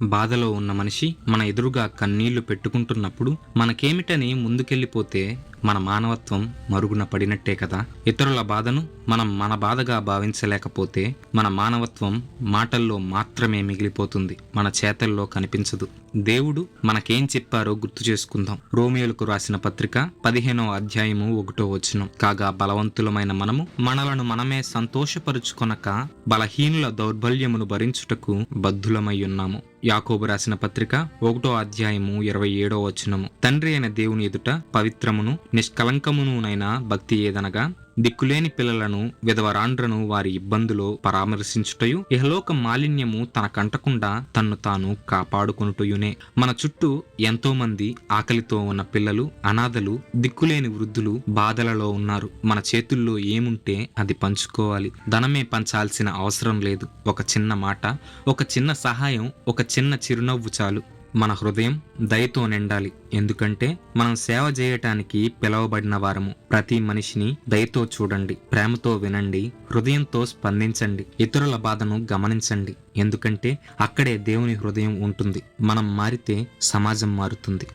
బాధలో ఉన్న మనిషి మన ఎదురుగా కన్నీళ్ళు పెట్టుకుంటున్నప్పుడు మనకేమిటని ముందుకెళ్ళిపోతే మన మానవత్వం మరుగున పడినట్టే కదా? ఇతరుల బాధను మనం మన బాధగా భావించలేకపోతే మన మానవత్వం మాటల్లో మాత్రమే మిగిలిపోతుంది మన చేతల్లో కనిపించదు. దేవుడు మనకేం చెప్పారో గుర్తు చేసుకుందాం. రోమియోలకు రాసిన పత్రిక పదిహేనో అధ్యాయము ఒకటో వచనం. కాగా బలవంతులమైన మనము మనలను మనమే సంతోషపరుచుకొనక బలహీనుల దౌర్బల్యమును భరించుటకు బద్ధులమై ఉన్నాము. యాకోబు రాసిన పత్రిక ఒకటో అధ్యాయము ఇరవై ఏడో వచనము. తండ్రి అయిన దేవుని ఎదుట పవిత్రమును నిష్కలంకమునునైన భక్తి ఏదనగా? దిక్కులేని పిల్లలను విధవరాండ్రను వారి ఇబ్బందులో పరామర్శించుటయు ఇహలోక మాలిన్యము తన కంటకుండా తన్ను తాను కాపాడుకొనుటయునే. మన చుట్టూ ఎంతో మంది ఆకలితో ఉన్న పిల్లలు అనాథలు దిక్కులేని వృద్ధులు బాధలలో ఉన్నారు. మన చేతుల్లో ఏముంటే అది పంచుకోవాలి. ధనమే పంచాల్సిన అవసరం లేదు. ఒక చిన్న మాట ఒక చిన్న సహాయం ఒక చిన్న చిరునవ్వు చాలు. మన హృదయం దయతో నిండాలి. ఎందుకంటే మనం సేవ చేయటానికి పిలవబడిన వారము. ప్రతి మనిషిని దయతో చూడండి ప్రేమతో వినండి హృదయంతో స్పందించండి ఇతరుల బాధను గమనించండి. ఎందుకంటే అక్కడే దేవుని హృదయం ఉంటుంది. మనం మారితే సమాజం మారుతుంది.